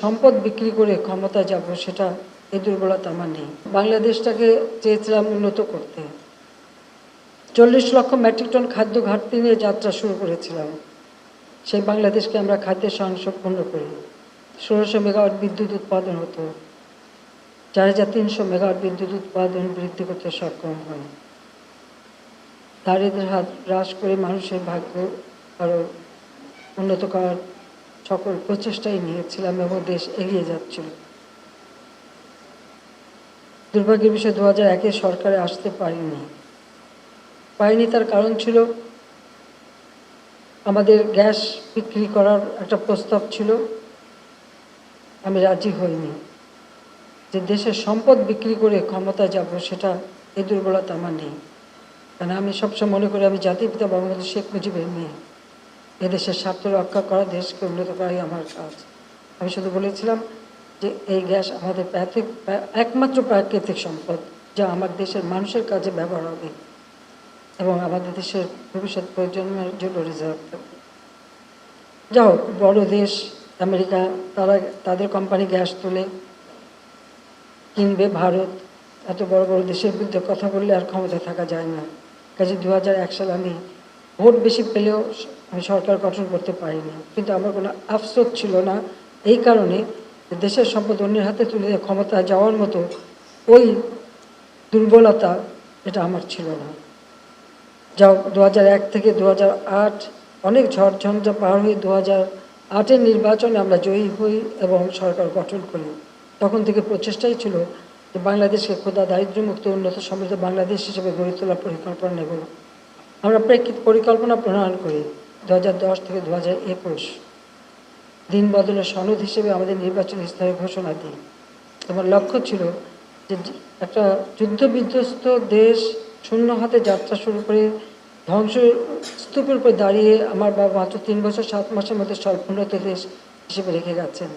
সম্পদ বিক্রি করে ক্ষমতা যাব, সেটা এই দুর্বলতা আমার নেই। বাংলাদেশটাকে চেয়েছিলাম উন্নত করতে। চল্লিশ লক্ষ মেট্রিক টন খাদ্য ঘাটতি নিয়ে যাত্রা শুরু করেছিলাম। সেই বাংলাদেশকে আমরা খাদ্যের সংসম্পন্ন করি। ষোলোশো মেগাওয়াট বিদ্যুৎ উৎপাদন হতো। চার হাজার তিনশো মেগাওয়াট বিদ্যুৎ উৎপাদন বৃদ্ধি করতে সক্ষম হয় দারিদ্রের হাত হ্রাস করে মানুষের ভাগ্য আরও উন্নত করার সকল প্রচেষ্টাই নিয়েছিলাম এবং দেশ এগিয়ে যাচ্ছিল। দুর্ভাগ্যের বিষয় দু হাজার একে সরকারে আসতে পারিনি। পারিনি তার কারণ ছিল, আমাদের গ্যাস বিক্রি করার একটা প্রস্তাব ছিল, আমি রাজি হইনি। যে দেশের সম্পদ বিক্রি করে ক্ষমতা যাব সেটা এই দুর্বলতা আমার নেই। কারণ আমি সবসময় মনে করি আমি জাতির পিতা বঙ্গবন্ধু শেখ মুজিবের মেয়ে। এদেশের স্বার্থ রক্ষা করা, দেশকে উন্নত করাই আমার কাজ। আমি শুধু বলেছিলাম যে এই গ্যাস আমাদের প্রাকৃতিক, একমাত্র প্রাকৃতিক সম্পদ, যা আমার দেশের মানুষের কাজে ব্যবহার হবে এবং আমাদের দেশের ভবিষ্যৎ প্রজন্মের জন্য রিজার্ভ থাকবে যা হোক বড় দেশ, আমেরিকা, তারা, তাদের কোম্পানি গ্যাস তুলে, কিনবে ভারত। এত বড় বড় দেশের বিরুদ্ধে কথা বললে আর ক্ষমতা থাকা যায় না। কাজে দু হাজার এক সালে আমি ভোট বেশি পেলেও আমি সরকার গঠন করতে পারিনি। কিন্তু আমার কোনো আফসোস ছিল না। এই কারণে দেশের সম্পদ অন্যের হাতে তুলে ক্ষমতা যাওয়ার মতো ওই দুর্বলতা এটা আমার ছিল না। যাও দু থেকে দু অনেক ঝড় ঝঞ্ঝা পার হয়ে দু হাজার আটের নির্বাচনে আমরা জয়ী হই এবং সরকার গঠন করি। তখন থেকে প্রচেষ্টাই ছিল যে বাংলাদেশকে ক্ষুদা দারিদ্র্যমুক্ত উন্নত সমৃদ্ধ বাংলাদেশ হিসেবে গড়ে তোলার পরিকল্পনা নেব। আমরা প্রেক্ষিত পরিকল্পনা প্রণয়ন করি। দু থেকে দু হাজার একুশ। দিন বদলের সনদ হিসেবে আমাদের নির্বাচন স্তরে ঘোষণা দিই। আমার লক্ষ্য ছিল যে একটা যুদ্ধ বিধ্বস্ত দেশ শূন্য হাতে যাত্রা শুরু করে ধ্বংস স্তূপের উপর দাঁড়িয়ে আমার বাবা মাত্র তিন বছর, সাত মাসের মধ্যে স্বল্পোন্নত দেশ হিসেবে রেখে গেছেন।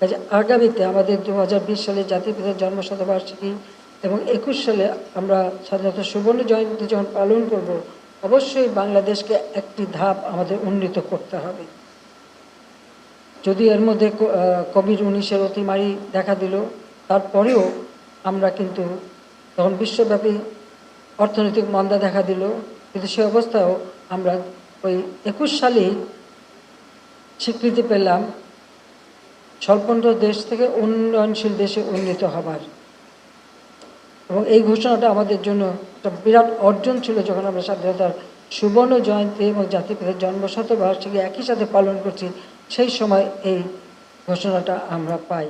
কাজে আগামীতে আমাদের দু হাজার বিশ সালে জাতির পিতার জন্ম শতবার্ষিকী এবং একুশ সালে আমরা স্বাধীনতা সুবর্ণ জয়ন্তী যখন পালন করব অবশ্যই বাংলাদেশকে একটি ধাপ আমাদের উন্নীত করতে হবে। যদি এর মধ্যে কোভিড উনিশের অতিমারি দেখা দিল, তারপরেও আমরা কিন্তু তখন বিশ্বব্যাপী অর্থনৈতিক মন্দা দেখা দিল, কিন্তু সে অবস্থাও আমরা ওই একুশ সালেই স্বীকৃতি পেলাম স্বল্পোন্নত দেশ থেকে উন্নয়নশীল দেশে উন্নীত হবার। এবং এই ঘোষণাটা আমাদের জন্য একটা বিরাট অর্জন ছিল যখন আমরা স্বাধীনতার সুবর্ণ জয়ন্তী এবং জাতিপিতার জন্মশতবার্ষিকী একই সাথে পালন করছি, সেই সময় এই ঘোষণাটা আমরা পাই।